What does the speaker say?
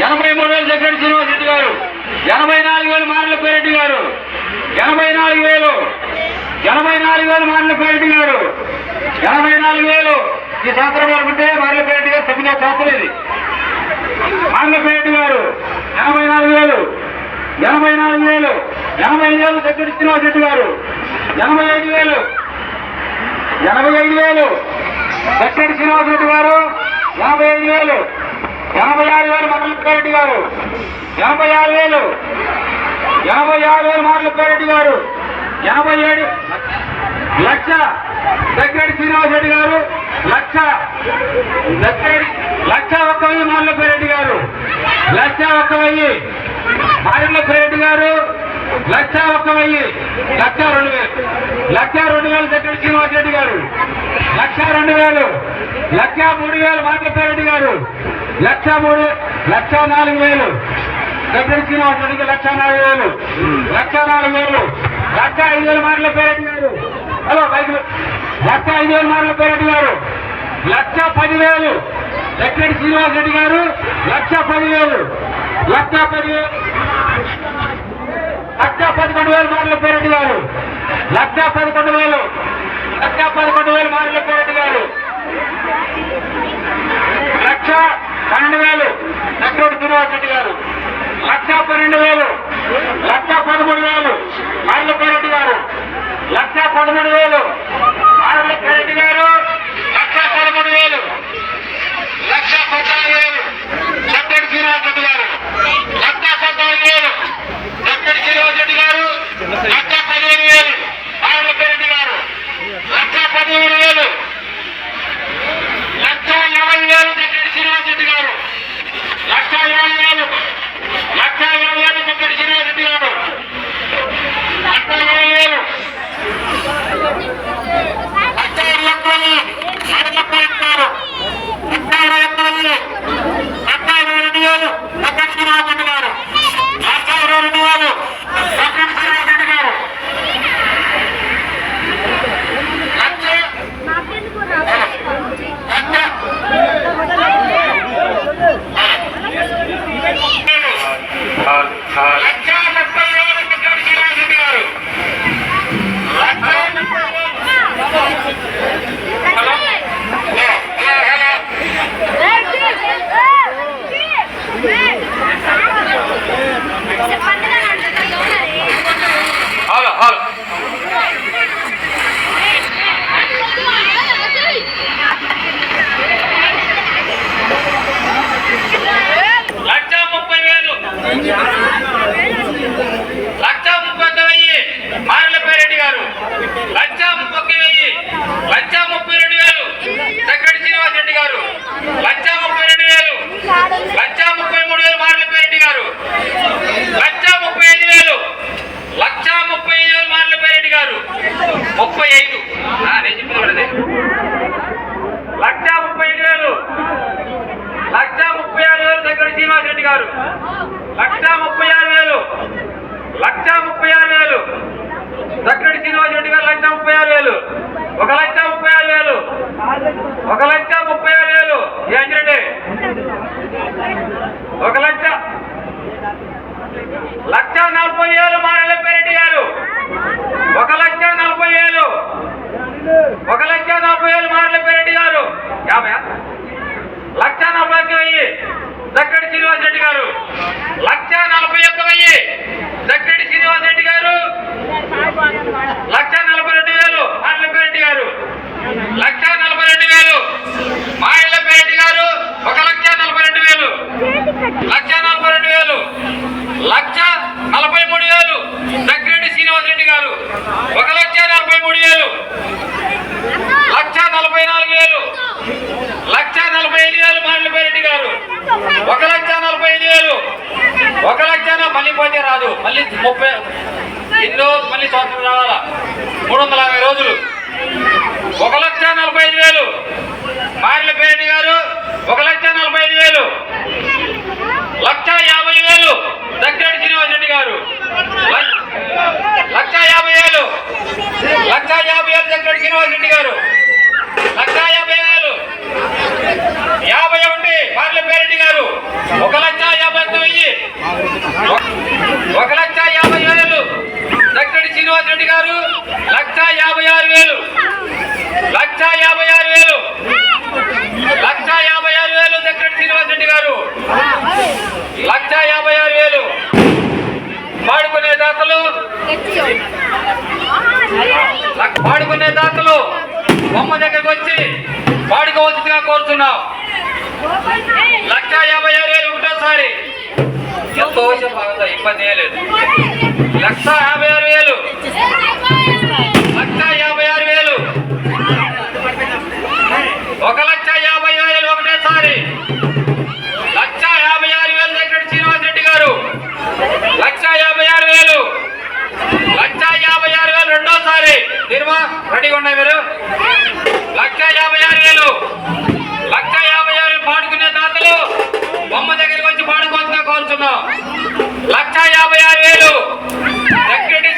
ఎనభై మూడు వేలు దగ్గర శ్రీనివాస్ రెడ్డి గారు. ఎనభై నాలుగు వేలు మార్ల పేరెడ్డి గారు. ఎనభై నాలుగు వేలు. ఎనభై నాలుగు వేలు మార్ల పేరెడ్డి గారు. ఎనభై నాలుగు వేలు. ఈ సంవత్సరం అనుకుంటే మార్ల పేరెడ్డి గారు తొమ్మిదో సంవత్సరం ఇది. పేరెడ్డి గారు ఎనభై నాలుగు వేలు. ఎనభై నాలుగు వేలు. ఎనభై ఐదు వేలు దగ్గర శ్రీనివాస్ రెడ్డి గారు. ఎనభై ఐదు వేలు. ఎనభై ఐదు వేలు. దగ్గర శ్రీనివాస్ రెడ్డి గారు యాభై ఐదు వేలు. ఎనభై ఆరు వేలు మండలరెడ్డి గారు. ఎనభై ఆరు వేలు. ఎనభై ఆరు వేలు మండలరెడ్డి గారు. ఎనభై ఏడు లక్ష. దగ్గర శ్రీనివాస్ రెడ్డి గారు. లక్ష. దగ్గర లక్ష ఒక్క వెయ్యి మండలరెడ్డి గారు. లక్ష ఒక్క వెయ్యి. రెడ్డి గారు. లక్ష ఒక్క లక్ష రెండు వేలు. లక్ష రెండు వేలు దగ్గర శ్రీనివాస్ రెడ్డి గారు. లక్ష రెండు వేలు. లక్ష మూడు వేలు మాటలపేరెడ్డి గారు. లక్ష మూడు లక్ష నాలుగు వేలు. దగ్గర శ్రీనివాస్ రెడ్డికి లక్ష నాలుగు వేలు. లక్ష నాలుగు వేలు. లక్ష ఐదు వేలు మాటలపేరెడ్డి గారు. హలో బైక్ లక్ష ఐదు వేలు మాటలపేరెడ్డి గారు. లక్ష పదివేలు ఎక్కడి శ్రీనివాస్ రెడ్డి గారు. లక్ష పదివేలు లక్ష పదివేలు లక్ష పదకొండు వేల మార్ల పేరెడ్డి గారు. లక్ష పదకొండు వేలు. లక్ష పదకొండు వేలు మార్ల పేరెడ్డి గారు. లక్ష పన్నెండు వేలు. నక్కరోడు శ్రీనివాస్ రెడ్డి గారు. లక్ష పన్నెండు వేలు. లక్ష పదమూడు వేలు మార్ల పేరెడ్డి గారు. లక్ష పదమూడు వేలు మార్ల పేరెడ్డి ఒక లక్ష ముప్పై ఆరు వేలు. ఒక లక్ష ముప్పై ఆరు వేలు. ఏంటండి ఒక లక్ష. లక్ష నలభై వేలు మారలపేరెడ్డి గారు. ఒక లక్ష నలభై వేలు ఒక లక్ష నలభై వేలు మారలపేరెడ్డి గారు. యాభై? లక్ష నలభై ఒక్క వెయ్యి. దక్కడి శ్రీనివాస్ రెడ్డి గారు. లక్ష నలభై ఒక్క వెయ్యి. దక్కడి శ్రీనివాస్ రెడ్డి గారు. లక్ష నలభై రెడ్డి గారు. లక్ష నలభై రెండు వేలు. మా రెడ్డి గారు ఒక లక్ష నలభై రెండు వేలు. లక్ష నలభై రెండు వేలు. లక్ష నలభై మూడు వేలు. దగ్గరెడ్డి శ్రీనివాస్ రెడ్డి గారు ఒక లక్ష నలభై మూడు వేలు. లక్ష నలభై నాలుగు వేలు. లక్ష నలభై ఐదు వేలు మాటలపేరెడ్డి గారు. ఒక లక్ష నలభై ఐదు వేలు. ఒక లక్ష మళ్ళీ పోతే రాదు. మళ్ళీ ముప్పై ఎన్నో మళ్ళీ సంవత్సరం రావాలా? మూడు వందల యాభై రోజులు. ఒక లక్ష నలభై ఐదు వేలు. మారిలపేరెడ్డి గారు ఒక లక్ష నలభై ఐదు వేలు. లక్ష యాభై వేలు. దగ్గర శ్రీనివాస్ రెడ్డి గారు. లక్ష యాభై వేలు. లక్ష యాభై వేలు దగ్గర శ్రీనివాస్ రెడ్డి గారు. లక్ష యాభై వేలు. యాభై ఒకటి మారిలపేరెడ్డి గారు. ఒక లక్ష యాభై వెయ్యి. ఒక లక్ష యాభై వేలు. దగ్గర శ్రీనివాస్ రెడ్డి గారు. లక్ష యాభై వేలు. లక్ష యాభై ఆరు వేలు. లక్ష యాభై ఆరు వేలు దగ్గర శ్రీనివాస్ రెడ్డి గారు. లక్ష యాభై ఆరు వేలు. పాడుకునే దాతలు. పాడుకునే దాతలు బొమ్మ దగ్గరకు వచ్చి పాడుకోవచ్చుగా కోరుతున్నాం. లక్ష యాభై ఆరు వేలు ఒకటోసారి. ఎంతో భాగంగా ఇబ్బంది లేదు. లక్ష యాభై ఆరు వేలు. నిర్మా రెడీగా ఉన్నాయి మీరు? లక్ష యాభై ఆరు వేలు. లక్ష యాభై ఆరు వేలు పాడుకునే దాతలు బొమ్మ దగ్గరికి వచ్చి పాడుకోవాల్సిన కోరుతున్నాం లక్ష యాభై ఆరు వేలు. సెక్రటరీ